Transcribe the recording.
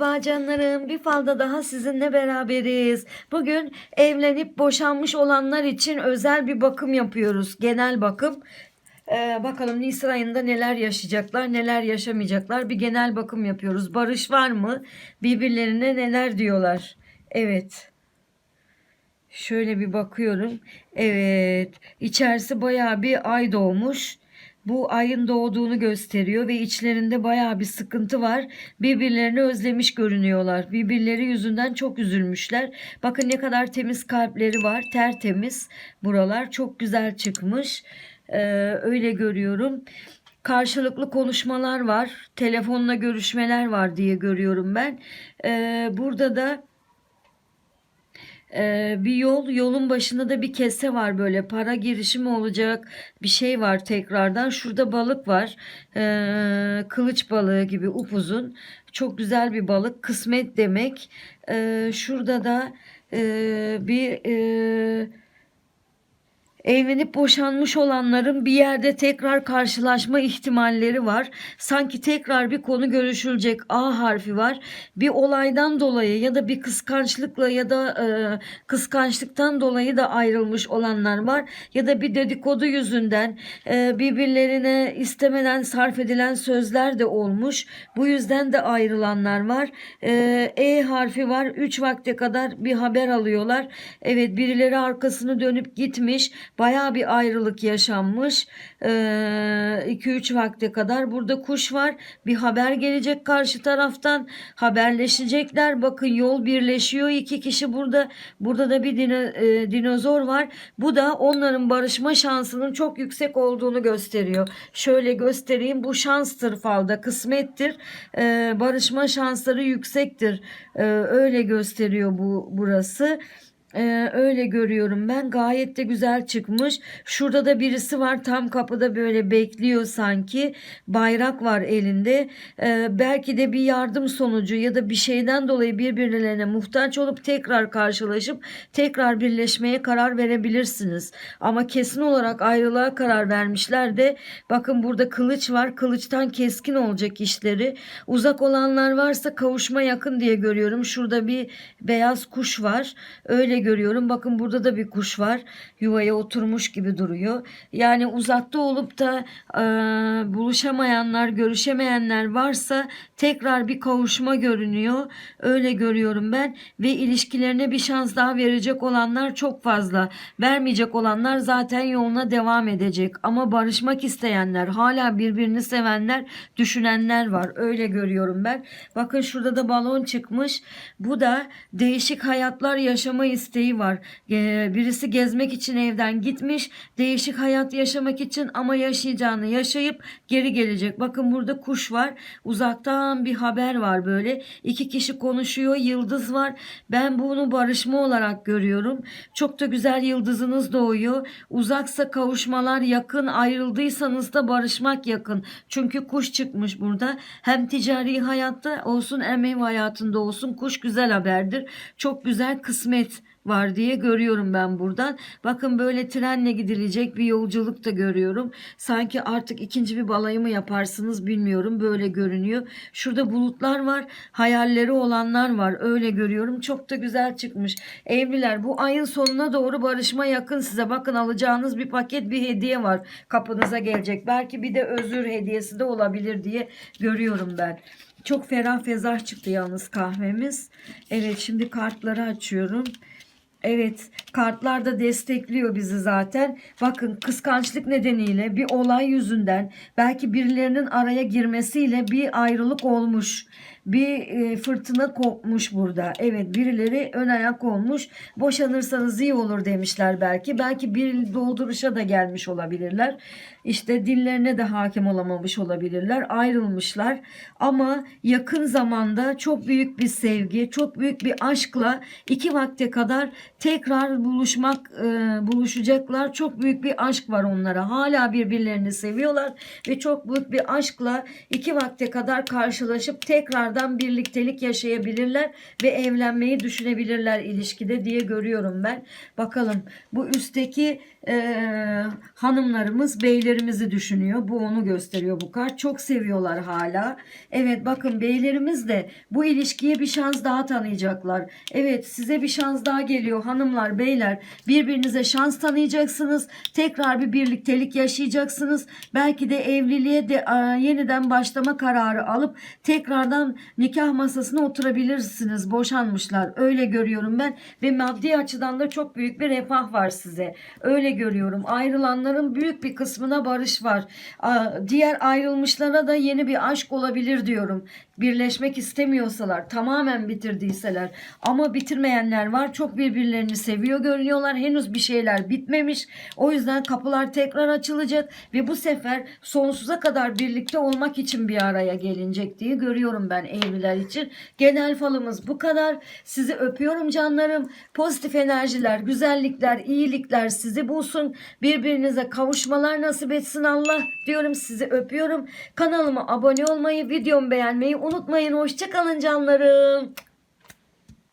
Merhaba canlarım. Bir falda daha sizinle beraberiz. Bugün evlenip boşanmış olanlar için özel bir bakım yapıyoruz. Genel bakım. Ee, bakalım Nisan ayında neler yaşayacaklar, neler yaşamayacaklar. Bir genel bakım yapıyoruz. Barış var mı? Birbirlerine neler diyorlar? Evet. Şöyle bir bakıyorum. Evet. İçerisi bayağı bir ay doğmuş. Bu ayın doğduğunu gösteriyor ve içlerinde bayağı bir sıkıntı var. Birbirlerini özlemiş görünüyorlar. Birbirleri yüzünden çok üzülmüşler. Bakın ne kadar temiz kalpleri var. Tertemiz buralar. Çok güzel çıkmış. Ee, öyle görüyorum. Karşılıklı konuşmalar var. Telefonla görüşmeler var diye görüyorum ben. Ee, burada da ee, bir yol yolun başında da bir kese var böyle. Para girişimi olacak bir şey var tekrardan. Şurada balık var. Ee, kılıç balığı gibi upuzun. Çok güzel bir balık. Kısmet demek. Ee, şurada da e, bir e, Evlenip boşanmış olanların bir yerde tekrar karşılaşma ihtimalleri var. Sanki tekrar bir konu görüşülecek A harfi var. Bir olaydan dolayı ya da bir kıskançlıkla ya da e, kıskançlıktan dolayı da ayrılmış olanlar var. Ya da bir dedikodu yüzünden e, birbirlerine istemeden sarf edilen sözler de olmuş. Bu yüzden de ayrılanlar var. E, e harfi var. 3 vakte kadar bir haber alıyorlar. Evet birileri arkasını dönüp gitmiş. Baya bir ayrılık yaşanmış. 2-3 vakte kadar burada kuş var. Bir haber gelecek karşı taraftan. Haberleşecekler. Bakın yol birleşiyor. iki kişi burada. Burada da bir dino, e, dinozor var. Bu da onların barışma şansının çok yüksek olduğunu gösteriyor. Şöyle göstereyim. Bu şanstır falda. Kısmettir. E, barışma şansları yüksektir. E, öyle gösteriyor bu burası. Ee, öyle görüyorum ben. Gayet de güzel çıkmış. Şurada da birisi var tam kapıda böyle bekliyor sanki. Bayrak var elinde. Ee, belki de bir yardım sonucu ya da bir şeyden dolayı birbirlerine muhtaç olup tekrar karşılaşıp tekrar birleşmeye karar verebilirsiniz. Ama kesin olarak ayrılığa karar vermişler de bakın burada kılıç var. Kılıçtan keskin olacak işleri. Uzak olanlar varsa kavuşma yakın diye görüyorum. Şurada bir beyaz kuş var. Öyle görüyorum. Bakın burada da bir kuş var. Yuvaya oturmuş gibi duruyor. Yani uzakta olup da e, buluşamayanlar, görüşemeyenler varsa tekrar bir kavuşma görünüyor. Öyle görüyorum ben. Ve ilişkilerine bir şans daha verecek olanlar çok fazla. Vermeyecek olanlar zaten yoluna devam edecek. Ama barışmak isteyenler, hala birbirini sevenler, düşünenler var. Öyle görüyorum ben. Bakın şurada da balon çıkmış. Bu da değişik hayatlar yaşama isteği var. Ee, birisi gezmek için evden gitmiş. Değişik hayat yaşamak için ama yaşayacağını yaşayıp geri gelecek. Bakın burada kuş var. Uzaktan bir haber var böyle. İki kişi konuşuyor. Yıldız var. Ben bunu barışma olarak görüyorum. Çok da güzel yıldızınız doğuyor. Uzaksa kavuşmalar yakın. Ayrıldıysanız da barışmak yakın. Çünkü kuş çıkmış burada. Hem ticari hayatta olsun hem ev hayatında olsun kuş güzel haberdir. Çok güzel kısmet var diye görüyorum ben buradan. Bakın böyle trenle gidilecek bir yolculuk da görüyorum. Sanki artık ikinci bir balayı mı yaparsınız bilmiyorum. Böyle görünüyor. Şurada bulutlar var. Hayalleri olanlar var. Öyle görüyorum. Çok da güzel çıkmış. Evliler bu ayın sonuna doğru barışma yakın size. Bakın alacağınız bir paket bir hediye var. Kapınıza gelecek. Belki bir de özür hediyesi de olabilir diye görüyorum ben. Çok ferah fezah çıktı yalnız kahvemiz. Evet şimdi kartları açıyorum. Evet kartlar da destekliyor bizi zaten. Bakın kıskançlık nedeniyle bir olay yüzünden belki birilerinin araya girmesiyle bir ayrılık olmuş. Bir e, fırtına kopmuş burada. Evet birileri ön ayak olmuş. Boşanırsanız iyi olur demişler belki. Belki bir dolduruşa da gelmiş olabilirler. İşte dillerine de hakim olamamış olabilirler. Ayrılmışlar. Ama yakın zamanda çok büyük bir sevgi, çok büyük bir aşkla iki vakte kadar tekrar buluşmak, e, buluşacaklar. Çok büyük bir aşk var onlara. Hala birbirlerini seviyorlar ve çok büyük bir aşkla iki vakte kadar karşılaşıp tekrardan tekrardan birliktelik yaşayabilirler ve evlenmeyi düşünebilirler ilişkide diye görüyorum ben. Bakalım bu üstteki eee, hanımlarımız beylerimizi düşünüyor. Bu onu gösteriyor bu kart. Çok seviyorlar hala. Evet bakın beylerimiz de bu ilişkiye bir şans daha tanıyacaklar. Evet size bir şans daha geliyor hanımlar beyler. Birbirinize şans tanıyacaksınız. Tekrar bir birliktelik yaşayacaksınız. Belki de evliliğe de aa, yeniden başlama kararı alıp tekrardan nikah masasına oturabilirsiniz. Boşanmışlar. Öyle görüyorum ben ve maddi açıdan da çok büyük bir refah var size. Öyle görüyorum. Ayrılanların büyük bir kısmına barış var. Diğer ayrılmışlara da yeni bir aşk olabilir diyorum. Birleşmek istemiyorsalar, tamamen bitirdiyseler. Ama bitirmeyenler var. Çok birbirlerini seviyor görünüyorlar. Henüz bir şeyler bitmemiş. O yüzden kapılar tekrar açılacak ve bu sefer sonsuza kadar birlikte olmak için bir araya gelinecek diye görüyorum ben evliler için. Genel falımız bu kadar. Sizi öpüyorum canlarım. Pozitif enerjiler, güzellikler, iyilikler sizi bulsun. Birbirinize kavuşmalar nasip etsin Allah diyorum. Sizi öpüyorum. Kanalıma abone olmayı, videomu beğenmeyi unutmayın. Hoşçakalın canlarım.